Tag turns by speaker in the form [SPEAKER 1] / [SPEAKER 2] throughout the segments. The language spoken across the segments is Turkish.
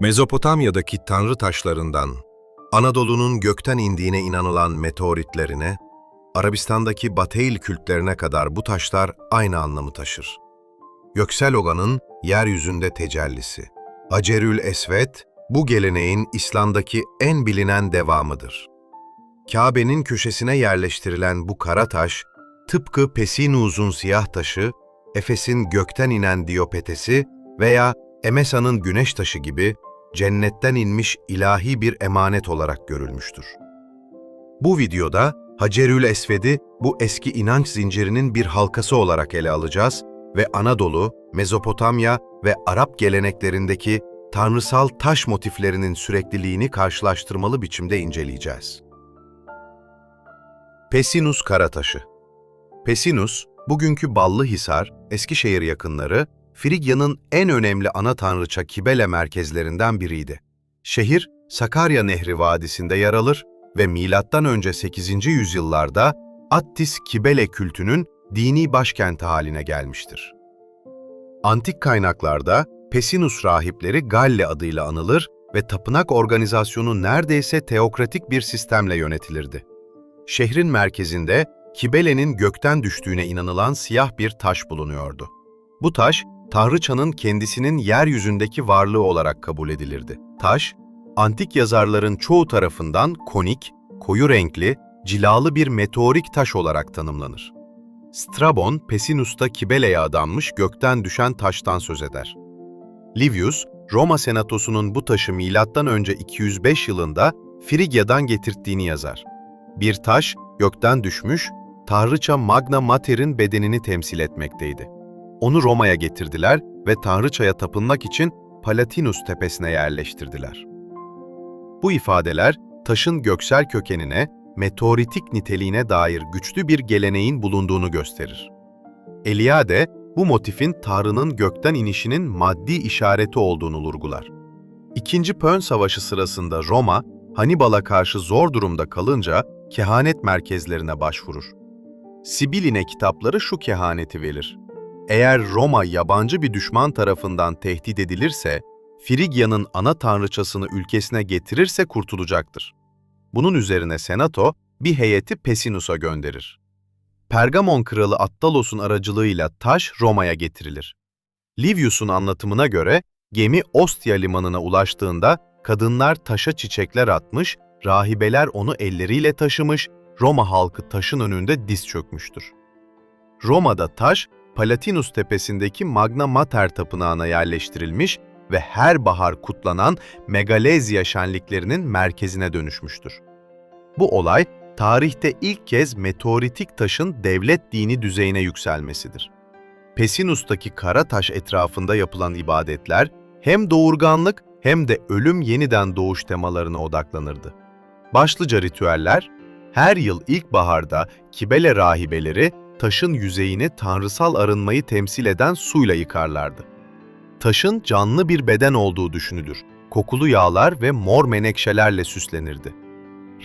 [SPEAKER 1] Mezopotamya'daki tanrı taşlarından, Anadolu'nun gökten indiğine inanılan meteoritlerine, Arabistan'daki Bateyl kültlerine kadar bu taşlar aynı anlamı taşır. Göksel Oga'nın yeryüzünde tecellisi. Hacerül Esvet, bu geleneğin İslam'daki en bilinen devamıdır. Kabe'nin köşesine yerleştirilen bu kara taş, tıpkı Pesinuz'un siyah taşı, Efes'in gökten inen Diopetesi veya Emesa'nın güneş taşı gibi cennetten inmiş ilahi bir emanet olarak görülmüştür. Bu videoda Hacerül Esved'i bu eski inanç zincirinin bir halkası olarak ele alacağız ve Anadolu, Mezopotamya ve Arap geleneklerindeki tanrısal taş motiflerinin sürekliliğini karşılaştırmalı biçimde inceleyeceğiz. Pesinus Karataşı Pesinus, bugünkü Ballıhisar, Eskişehir yakınları, Frigya'nın en önemli ana tanrıça Kibele merkezlerinden biriydi. Şehir, Sakarya Nehri Vadisi'nde yer alır ve M.Ö. 8. yüzyıllarda Attis Kibele kültünün dini başkenti haline gelmiştir. Antik kaynaklarda Pesinus rahipleri Galle adıyla anılır ve tapınak organizasyonu neredeyse teokratik bir sistemle yönetilirdi. Şehrin merkezinde Kibele'nin gökten düştüğüne inanılan siyah bir taş bulunuyordu. Bu taş, Tanrıçanın kendisinin yeryüzündeki varlığı olarak kabul edilirdi. Taş, antik yazarların çoğu tarafından konik, koyu renkli, cilalı bir meteorik taş olarak tanımlanır. Strabon, Pesinus'ta Kibele'ye adanmış gökten düşen taştan söz eder. Livius, Roma senatosunun bu taşı M.Ö. 205 yılında Frigya'dan getirttiğini yazar. Bir taş, gökten düşmüş, Tanrıça Magna Mater'in bedenini temsil etmekteydi. Onu Roma'ya getirdiler ve Tanrıçaya tapınmak için Palatinus tepesine yerleştirdiler. Bu ifadeler, taşın göksel kökenine, meteoritik niteliğine dair güçlü bir geleneğin bulunduğunu gösterir. Eliade, bu motifin Tanrı'nın gökten inişinin maddi işareti olduğunu vurgular. İkinci Pön Savaşı sırasında Roma, Hannibal'a karşı zor durumda kalınca kehanet merkezlerine başvurur. Sibiline kitapları şu kehaneti verir. Eğer Roma yabancı bir düşman tarafından tehdit edilirse, Frigya'nın ana tanrıçasını ülkesine getirirse kurtulacaktır. Bunun üzerine Senato bir heyeti Pesinus'a gönderir. Pergamon kralı Attalos'un aracılığıyla taş Roma'ya getirilir. Livius'un anlatımına göre gemi Ostia limanına ulaştığında kadınlar taşa çiçekler atmış, rahibeler onu elleriyle taşımış, Roma halkı taşın önünde diz çökmüştür. Roma'da taş, Palatinus tepesindeki Magna Mater tapınağına yerleştirilmiş ve her bahar kutlanan Megalezya şenliklerinin merkezine dönüşmüştür. Bu olay, tarihte ilk kez meteoritik taşın devlet dini düzeyine yükselmesidir. Pesinus'taki kara taş etrafında yapılan ibadetler hem doğurganlık hem de ölüm yeniden doğuş temalarına odaklanırdı. Başlıca ritüeller, her yıl ilkbaharda Kibele rahibeleri taşın yüzeyini tanrısal arınmayı temsil eden suyla yıkarlardı. Taşın canlı bir beden olduğu düşünülür. Kokulu yağlar ve mor menekşelerle süslenirdi.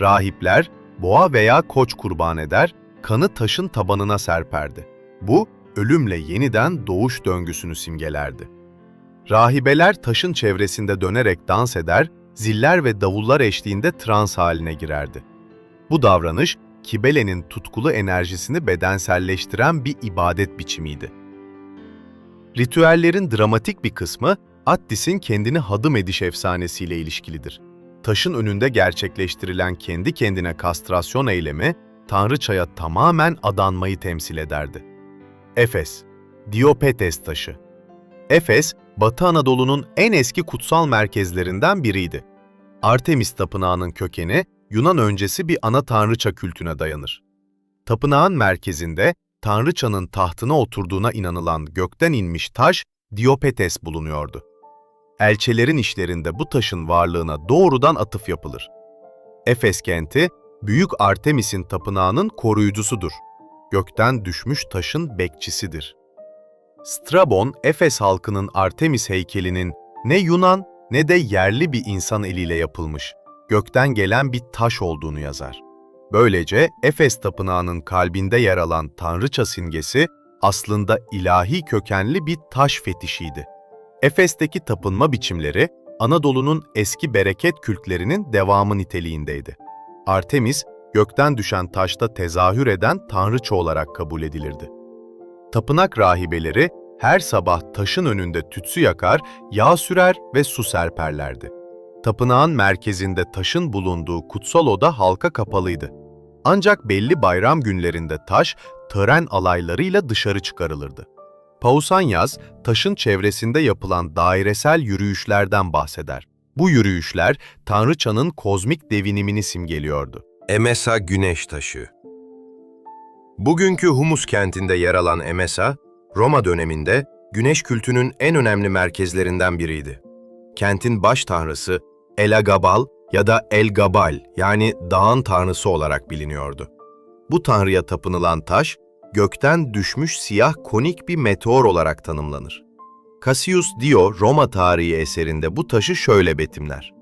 [SPEAKER 1] Rahipler, boğa veya koç kurban eder, kanı taşın tabanına serperdi. Bu, ölümle yeniden doğuş döngüsünü simgelerdi. Rahibeler taşın çevresinde dönerek dans eder, ziller ve davullar eşliğinde trans haline girerdi. Bu davranış, Kibele'nin tutkulu enerjisini bedenselleştiren bir ibadet biçimiydi. Ritüellerin dramatik bir kısmı, Attis'in kendini hadım ediş efsanesiyle ilişkilidir. Taşın önünde gerçekleştirilen kendi kendine kastrasyon eylemi, Tanrıçaya tamamen adanmayı temsil ederdi. Efes, Diopetes taşı. Efes, Batı Anadolu'nun en eski kutsal merkezlerinden biriydi. Artemis Tapınağı'nın kökeni, Yunan öncesi bir ana tanrıça kültüne dayanır. Tapınağın merkezinde tanrıçanın tahtına oturduğuna inanılan gökten inmiş taş Diopetes bulunuyordu. Elçelerin işlerinde bu taşın varlığına doğrudan atıf yapılır. Efes kenti, Büyük Artemis'in tapınağının koruyucusudur. Gökten düşmüş taşın bekçisidir. Strabon, Efes halkının Artemis heykelinin ne Yunan ne de yerli bir insan eliyle yapılmış, gökten gelen bir taş olduğunu yazar. Böylece Efes tapınağının kalbinde yer alan tanrıça simgesi aslında ilahi kökenli bir taş fetişiydi. Efes'teki tapınma biçimleri Anadolu'nun eski bereket kültlerinin devamı niteliğindeydi. Artemis, gökten düşen taşta tezahür eden tanrıça olarak kabul edilirdi. Tapınak rahibeleri her sabah taşın önünde tütsü yakar, yağ sürer ve su serperlerdi. Tapınağın merkezinde taşın bulunduğu kutsal oda halka kapalıydı. Ancak belli bayram günlerinde taş, tören alaylarıyla dışarı çıkarılırdı. Pausanias, taşın çevresinde yapılan dairesel yürüyüşlerden bahseder. Bu yürüyüşler, Tanrıçanın kozmik devinimini simgeliyordu.
[SPEAKER 2] Emesa Güneş Taşı Bugünkü Humus kentinde yer alan Emesa, Roma döneminde güneş kültünün en önemli merkezlerinden biriydi. Kentin baş tanrısı Elagabal ya da El Gabal yani dağın tanrısı olarak biliniyordu. Bu tanrıya tapınılan taş, gökten düşmüş siyah konik bir meteor olarak tanımlanır. Cassius Dio Roma tarihi eserinde bu taşı şöyle betimler.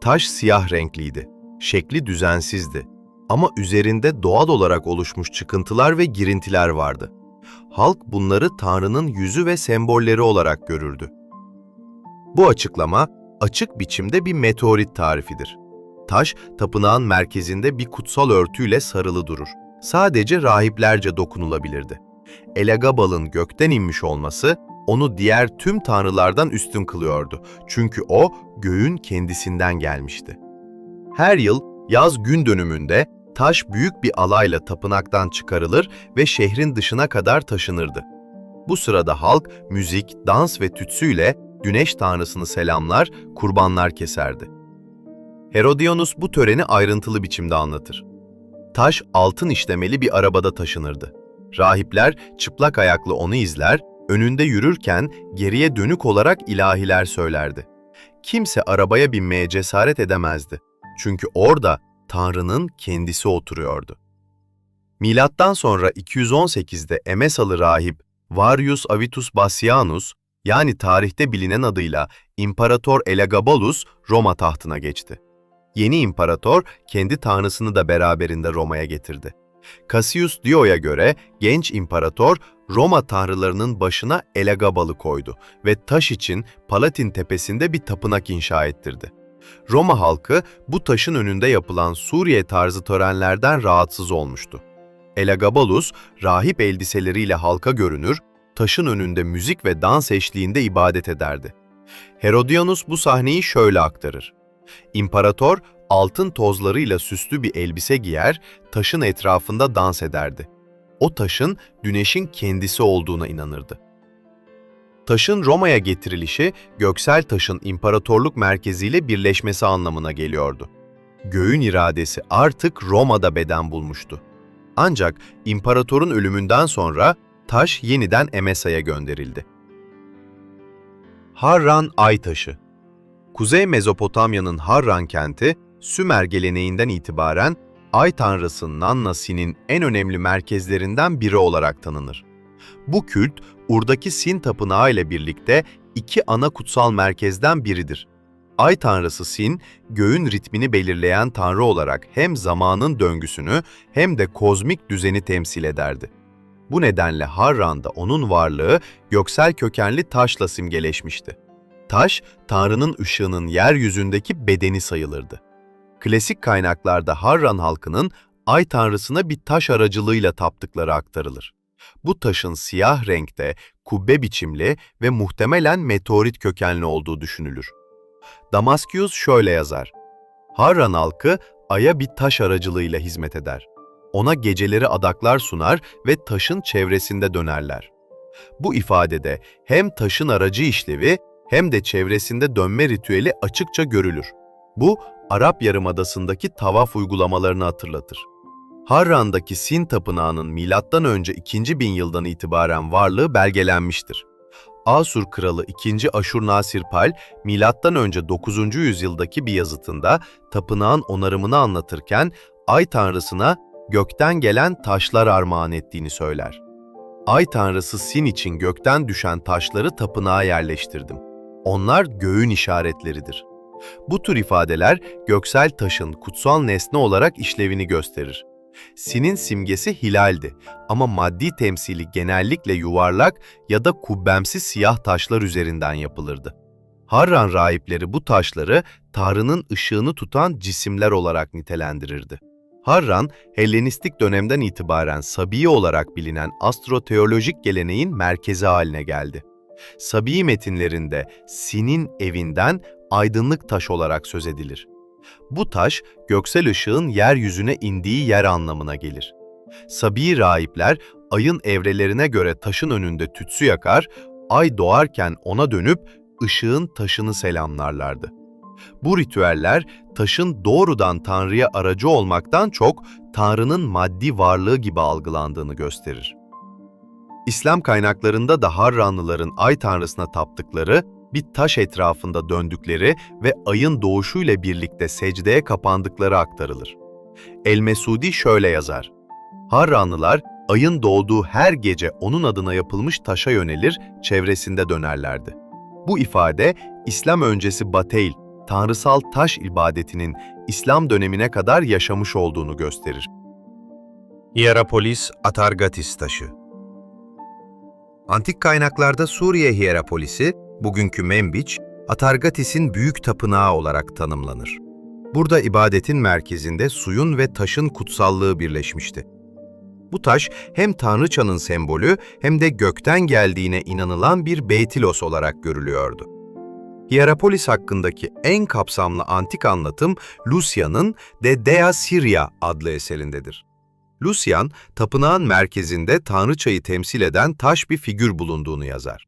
[SPEAKER 2] Taş siyah renkliydi, şekli düzensizdi ama üzerinde doğal olarak oluşmuş çıkıntılar ve girintiler vardı. Halk bunları Tanrı'nın yüzü ve sembolleri olarak görürdü. Bu açıklama açık biçimde bir meteorit tarifidir. Taş, tapınağın merkezinde bir kutsal örtüyle sarılı durur. Sadece rahiplerce dokunulabilirdi. Elagabal'ın gökten inmiş olması, onu diğer tüm tanrılardan üstün kılıyordu. Çünkü o, göğün kendisinden gelmişti. Her yıl yaz gün dönümünde taş büyük bir alayla tapınaktan çıkarılır ve şehrin dışına kadar taşınırdı. Bu sırada halk müzik, dans ve tütsüyle güneş tanrısını selamlar, kurbanlar keserdi. Herodionus bu töreni ayrıntılı biçimde anlatır. Taş altın işlemeli bir arabada taşınırdı. Rahipler çıplak ayaklı onu izler, önünde yürürken geriye dönük olarak ilahiler söylerdi. Kimse arabaya binmeye cesaret edemezdi. Çünkü orada Tanrı'nın kendisi oturuyordu. Milattan sonra 218'de Emesalı rahip Varius Avitus Bassianus, yani tarihte bilinen adıyla İmparator Elagabalus Roma tahtına geçti. Yeni imparator kendi tanrısını da beraberinde Roma'ya getirdi. Cassius Dio'ya göre genç imparator Roma tanrılarının başına Elagabal'ı koydu ve taş için Palatin tepesinde bir tapınak inşa ettirdi. Roma halkı bu taşın önünde yapılan Suriye tarzı törenlerden rahatsız olmuştu. Elagabalus, rahip elbiseleriyle halka görünür, taşın önünde müzik ve dans eşliğinde ibadet ederdi. Herodianus bu sahneyi şöyle aktarır. İmparator, altın tozlarıyla süslü bir elbise giyer, taşın etrafında dans ederdi. O taşın güneşin kendisi olduğuna inanırdı. Taşın Roma'ya getirilişi, göksel taşın imparatorluk merkeziyle birleşmesi anlamına geliyordu. Göğün iradesi artık Roma'da beden bulmuştu. Ancak imparatorun ölümünden sonra taş yeniden Emesa'ya gönderildi. Harran Ay Taşı Kuzey Mezopotamya'nın Harran kenti, Sümer geleneğinden itibaren Ay tanrısı Nanna-Sin'in en önemli merkezlerinden biri olarak tanınır. Bu kült, Ur'daki Sin tapınağı ile birlikte iki ana kutsal merkezden biridir. Ay tanrısı Sin, göğün ritmini belirleyen tanrı olarak hem zamanın döngüsünü hem de kozmik düzeni temsil ederdi. Bu nedenle Harran'da onun varlığı göksel kökenli taşla simgeleşmişti. Taş, Tanrı'nın ışığının yeryüzündeki bedeni sayılırdı. Klasik kaynaklarda Harran halkının ay tanrısına bir taş aracılığıyla taptıkları aktarılır. Bu taşın siyah renkte, kubbe biçimli ve muhtemelen meteorit kökenli olduğu düşünülür. Damaskius şöyle yazar. Harran halkı aya bir taş aracılığıyla hizmet eder. Ona geceleri adaklar sunar ve taşın çevresinde dönerler. Bu ifadede hem taşın aracı işlevi hem de çevresinde dönme ritüeli açıkça görülür. Bu, Arap Yarımadası'ndaki tavaf uygulamalarını hatırlatır. Harran'daki Sin Tapınağı'nın M.Ö. 2000 yıldan itibaren varlığı belgelenmiştir. Asur kralı 2. Aşurnasirpal, M.Ö. 9. yüzyıldaki bir yazıtında tapınağın onarımını anlatırken Ay tanrısına gökten gelen taşlar armağan ettiğini söyler. Ay tanrısı Sin için gökten düşen taşları tapınağa yerleştirdim. Onlar göğün işaretleridir. Bu tür ifadeler göksel taşın kutsal nesne olarak işlevini gösterir. Sin'in simgesi hilaldi ama maddi temsili genellikle yuvarlak ya da kubbemsi siyah taşlar üzerinden yapılırdı.
[SPEAKER 1] Harran rahipleri bu taşları Tanrı'nın ışığını tutan cisimler olarak nitelendirirdi. Harran, Hellenistik dönemden itibaren Sabiye olarak bilinen astroteolojik geleneğin merkezi haline geldi. Sabiye metinlerinde Sin'in evinden aydınlık taş olarak söz edilir. Bu taş, göksel ışığın yeryüzüne indiği yer anlamına gelir. Sabi rahipler, ayın evrelerine göre taşın önünde tütsü yakar, ay doğarken ona dönüp ışığın taşını selamlarlardı. Bu ritüeller, taşın doğrudan Tanrı'ya aracı olmaktan çok Tanrı'nın maddi varlığı gibi algılandığını gösterir. İslam kaynaklarında da Harranlıların ay tanrısına taptıkları, bir taş etrafında döndükleri ve ayın doğuşuyla birlikte secdeye kapandıkları aktarılır. El-Mesudi şöyle yazar. Harranlılar ayın doğduğu her gece onun adına yapılmış taşa yönelir, çevresinde dönerlerdi. Bu ifade İslam öncesi Bateil, tanrısal taş ibadetinin İslam dönemine kadar yaşamış olduğunu gösterir.
[SPEAKER 2] Hierapolis Atargatis taşı Antik kaynaklarda Suriye Hierapolisi, bugünkü Membiç, Atargatis'in büyük tapınağı olarak tanımlanır. Burada ibadetin merkezinde suyun ve taşın kutsallığı birleşmişti. Bu taş hem tanrıçanın sembolü hem de gökten geldiğine inanılan bir beytilos olarak görülüyordu. Hierapolis hakkındaki en kapsamlı antik anlatım Lucian'ın De Dea Syria adlı eserindedir. Lucian, tapınağın merkezinde tanrıçayı temsil eden taş bir figür bulunduğunu yazar.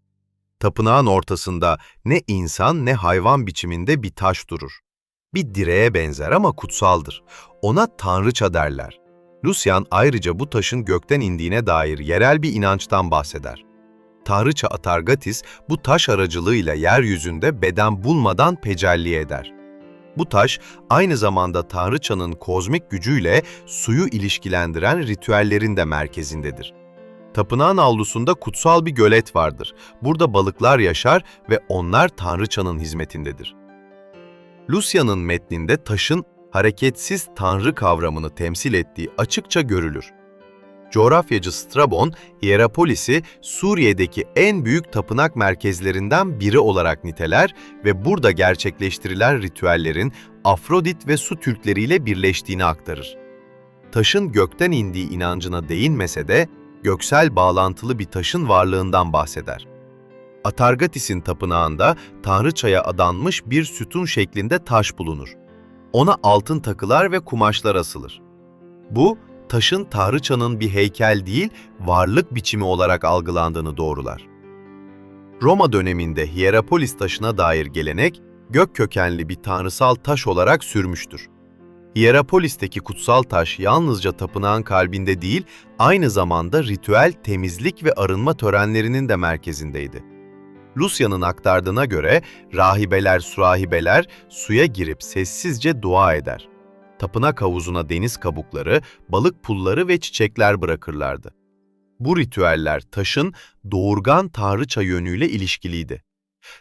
[SPEAKER 2] Tapınağın ortasında ne insan ne hayvan biçiminde bir taş durur. Bir direğe benzer ama kutsaldır. Ona tanrıça derler. Lucian ayrıca bu taşın gökten indiğine dair yerel bir inançtan bahseder. Tanrıça Atargatis bu taş aracılığıyla yeryüzünde beden bulmadan pecelli eder. Bu taş aynı zamanda Tanrıçanın kozmik gücüyle suyu ilişkilendiren ritüellerin de merkezindedir. Tapınağın avlusunda kutsal bir gölet vardır. Burada balıklar yaşar ve onlar Tanrıçanın hizmetindedir. Lucian'ın metninde taşın hareketsiz tanrı kavramını temsil ettiği açıkça görülür. Coğrafyacı Strabon, Hierapolis'i Suriye'deki en büyük tapınak merkezlerinden biri olarak niteler ve burada gerçekleştirilen ritüellerin Afrodit ve su türkleriyle birleştiğini aktarır. Taşın gökten indiği inancına değinmese de göksel bağlantılı bir taşın varlığından bahseder. Atargatis'in tapınağında tanrıçaya adanmış bir sütun şeklinde taş bulunur. Ona altın takılar ve kumaşlar asılır. Bu, taşın tanrıçanın bir heykel değil, varlık biçimi olarak algılandığını doğrular. Roma döneminde Hierapolis taşına dair gelenek, gök kökenli bir tanrısal taş olarak sürmüştür. Hierapolis'teki kutsal taş yalnızca tapınağın kalbinde değil, aynı zamanda ritüel, temizlik ve arınma törenlerinin de merkezindeydi. Lucian'ın aktardığına göre rahibeler, surahibeler suya girip sessizce dua eder. Tapınak havuzuna deniz kabukları, balık pulları ve çiçekler bırakırlardı. Bu ritüeller taşın doğurgan tanrıça yönüyle ilişkiliydi.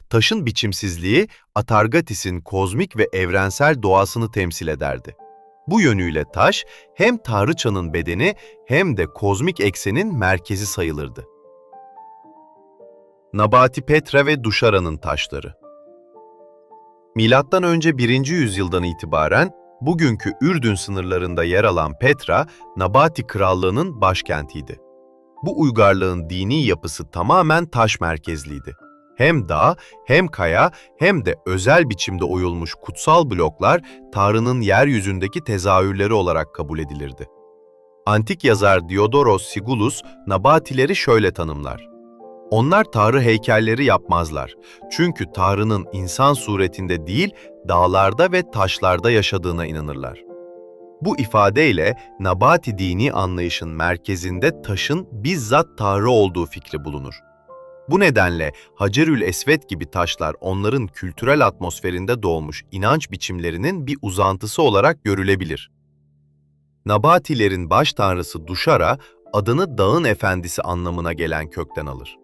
[SPEAKER 2] Taşın biçimsizliği Atargatis'in kozmik ve evrensel doğasını temsil ederdi. Bu yönüyle taş hem tanrıçanın bedeni hem de kozmik eksenin merkezi sayılırdı. Nabati Petra ve Duşara'nın taşları Milattan önce 1. yüzyıldan itibaren bugünkü Ürdün sınırlarında yer alan Petra, Nabati Krallığı'nın başkentiydi. Bu uygarlığın dini yapısı tamamen taş merkezliydi. Hem dağ, hem kaya, hem de özel biçimde oyulmuş kutsal bloklar Tanrı'nın yeryüzündeki tezahürleri olarak kabul edilirdi. Antik yazar Diodoros Sigulus, Nabatileri şöyle tanımlar. Onlar Tanrı heykelleri yapmazlar. Çünkü Tanrı'nın insan suretinde değil, dağlarda ve taşlarda yaşadığına inanırlar. Bu ifadeyle Nabati dini anlayışın merkezinde taşın bizzat Tanrı olduğu fikri bulunur. Bu nedenle Hacerül Esved gibi taşlar onların kültürel atmosferinde doğmuş inanç biçimlerinin bir uzantısı olarak görülebilir. Nabatilerin baş tanrısı Duşara, adını dağın efendisi anlamına gelen kökten alır.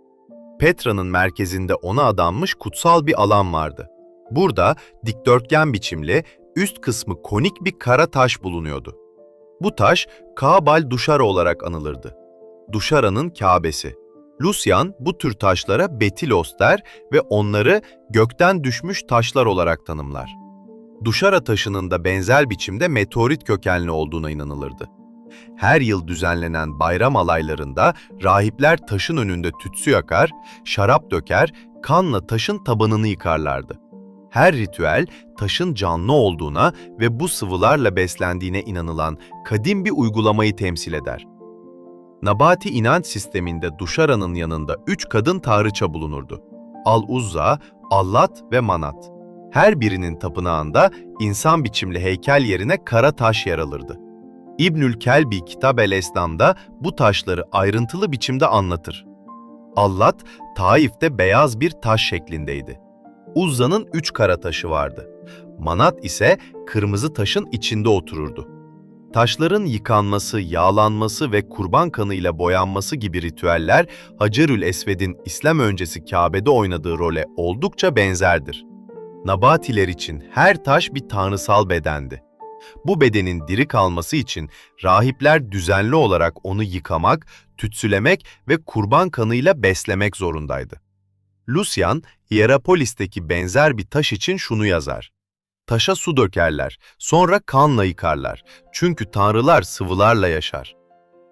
[SPEAKER 2] Petra'nın merkezinde ona adanmış kutsal bir alan vardı. Burada dikdörtgen biçimli, üst kısmı konik bir kara taş bulunuyordu. Bu taş Kabal Duşara olarak anılırdı. Duşara'nın Kâbesi.
[SPEAKER 1] Lucian bu tür taşlara betilos der ve onları gökten düşmüş taşlar olarak tanımlar. Duşara taşının da benzer biçimde meteorit kökenli olduğuna inanılırdı. Her yıl düzenlenen bayram alaylarında rahipler taşın önünde tütsü yakar, şarap döker, kanla taşın tabanını yıkarlardı. Her ritüel taşın canlı olduğuna ve bu sıvılarla beslendiğine inanılan kadim bir uygulamayı temsil eder. Nabati inanç sisteminde Duşara'nın yanında üç kadın tanrıça bulunurdu. Al-Uzza, Allat ve Manat. Her birinin tapınağında insan biçimli heykel yerine kara taş yer alırdı. İbnül Kelbi Kitab el Esnam'da bu taşları ayrıntılı biçimde anlatır. Allat, Taif'te beyaz bir taş şeklindeydi. Uzza'nın üç kara taşı vardı. Manat ise kırmızı taşın içinde otururdu. Taşların yıkanması, yağlanması ve kurban kanıyla boyanması gibi ritüeller Hacerül Esved'in İslam öncesi Kabe'de oynadığı role oldukça benzerdir. Nabatiler için her taş bir tanrısal bedendi. Bu bedenin diri kalması için rahipler düzenli olarak onu yıkamak, tütsülemek ve kurban kanıyla beslemek zorundaydı. Lucian, Hierapolis'teki benzer bir taş için şunu yazar. Taşa su dökerler, sonra kanla yıkarlar. Çünkü tanrılar sıvılarla yaşar.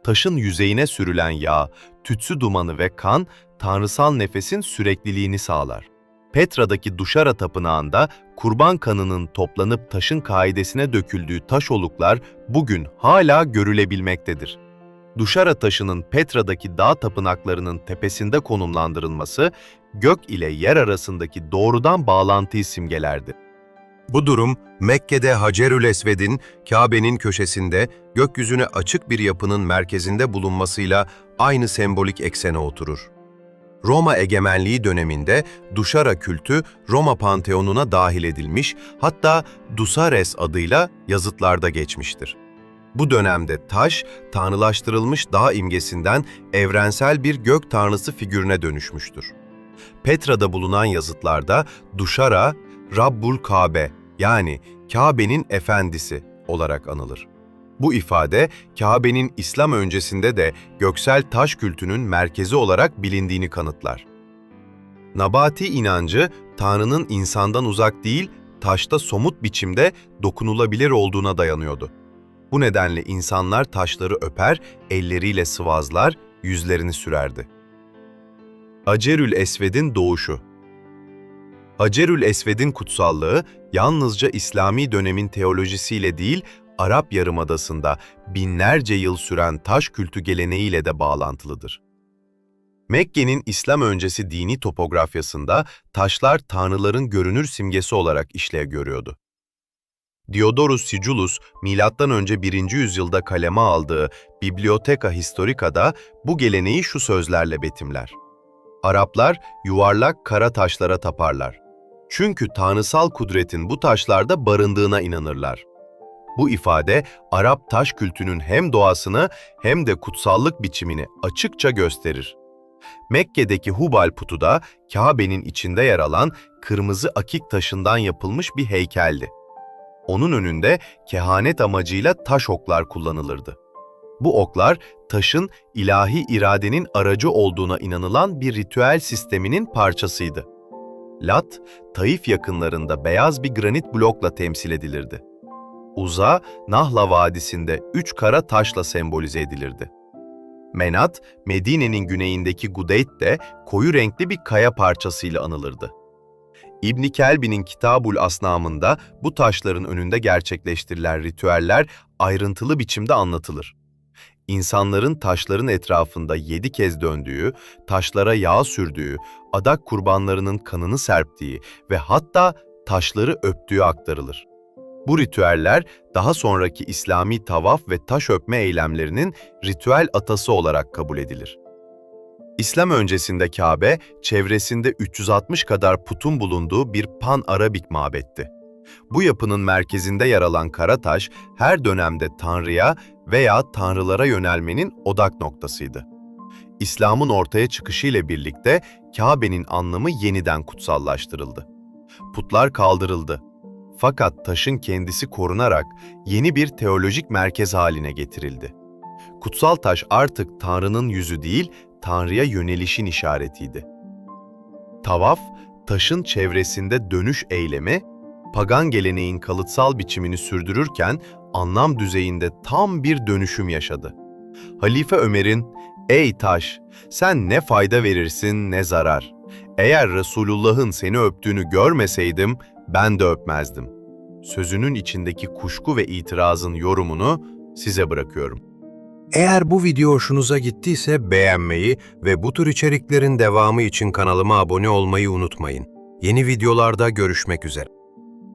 [SPEAKER 1] Taşın yüzeyine sürülen yağ, tütsü dumanı ve kan, tanrısal nefesin sürekliliğini sağlar. Petra'daki Duşara tapınağında kurban kanının toplanıp taşın kaidesine döküldüğü taş oluklar bugün hala görülebilmektedir. Duşara taşının Petra'daki dağ tapınaklarının tepesinde konumlandırılması, gök ile yer arasındaki doğrudan bağlantıyı simgelerdi.
[SPEAKER 2] Bu durum Mekke'de Hacerül Esved'in Kabe'nin köşesinde gökyüzüne açık bir yapının merkezinde bulunmasıyla aynı sembolik eksene oturur. Roma egemenliği döneminde Duşara kültü Roma Panteonu'na dahil edilmiş, hatta Dusares adıyla yazıtlarda geçmiştir. Bu dönemde taş, tanrılaştırılmış dağ imgesinden evrensel bir gök tanrısı figürüne dönüşmüştür. Petra'da bulunan yazıtlarda Duşara, Rabbul Kabe yani Kabe'nin efendisi olarak anılır. Bu ifade Kabe'nin İslam öncesinde de göksel taş kültünün merkezi olarak bilindiğini kanıtlar. Nabati inancı Tanrı'nın insandan uzak değil, taşta somut biçimde dokunulabilir olduğuna dayanıyordu. Bu nedenle insanlar taşları öper, elleriyle sıvazlar, yüzlerini sürerdi. Hacerül Esved'in doğuşu Hacerül Esved'in kutsallığı yalnızca İslami dönemin teolojisiyle değil, Arap Yarımadası'nda binlerce yıl süren taş kültü geleneğiyle de bağlantılıdır. Mekke'nin İslam öncesi dini topografyasında taşlar tanrıların görünür simgesi olarak işlev görüyordu. Diodorus Siculus, M.Ö. 1. yüzyılda kaleme aldığı Bibliotheca Historica'da bu geleneği şu sözlerle betimler. Araplar yuvarlak kara taşlara taparlar. Çünkü tanrısal kudretin bu taşlarda barındığına inanırlar. Bu ifade Arap taş kültünün hem doğasını hem de kutsallık biçimini açıkça gösterir. Mekke'deki Hubal putu da Kabe'nin içinde yer alan kırmızı akik taşından yapılmış bir heykeldi. Onun önünde kehanet amacıyla taş oklar kullanılırdı. Bu oklar taşın ilahi iradenin aracı olduğuna inanılan bir ritüel sisteminin parçasıydı. Lat, Taif yakınlarında beyaz bir granit blokla temsil edilirdi. Uza, Nahla Vadisi'nde üç kara taşla sembolize edilirdi. Menat, Medine'nin güneyindeki Gudeyt de koyu renkli bir kaya parçasıyla anılırdı. İbn Kelbi'nin Kitabul Asnam'ında bu taşların önünde gerçekleştirilen ritüeller ayrıntılı biçimde anlatılır. İnsanların taşların etrafında yedi kez döndüğü, taşlara yağ sürdüğü, adak kurbanlarının kanını serptiği ve hatta taşları öptüğü aktarılır. Bu ritüeller daha sonraki İslami tavaf ve taş öpme eylemlerinin ritüel atası olarak kabul edilir. İslam öncesinde Kabe, çevresinde 360 kadar putun bulunduğu bir pan-Arabik mabetti. Bu yapının merkezinde yer alan Karataş, her dönemde Tanrı'ya veya Tanrılara yönelmenin odak noktasıydı. İslam'ın ortaya çıkışıyla birlikte Kabe'nin anlamı yeniden kutsallaştırıldı. Putlar kaldırıldı. Fakat taşın kendisi korunarak yeni bir teolojik merkez haline getirildi. Kutsal taş artık Tanrı'nın yüzü değil,
[SPEAKER 1] Tanrı'ya yönelişin işaretiydi. Tavaf, taşın çevresinde dönüş eylemi, pagan geleneğin kalıtsal biçimini sürdürürken anlam düzeyinde tam bir dönüşüm yaşadı. Halife Ömer'in, ''Ey taş, sen ne fayda verirsin ne zarar. Eğer Resulullah'ın seni öptüğünü görmeseydim, ben de öpmezdim.'' Sözünün içindeki kuşku ve itirazın yorumunu size bırakıyorum.
[SPEAKER 2] Eğer bu video hoşunuza gittiyse beğenmeyi ve bu tür içeriklerin devamı için kanalıma abone olmayı unutmayın. Yeni videolarda görüşmek üzere.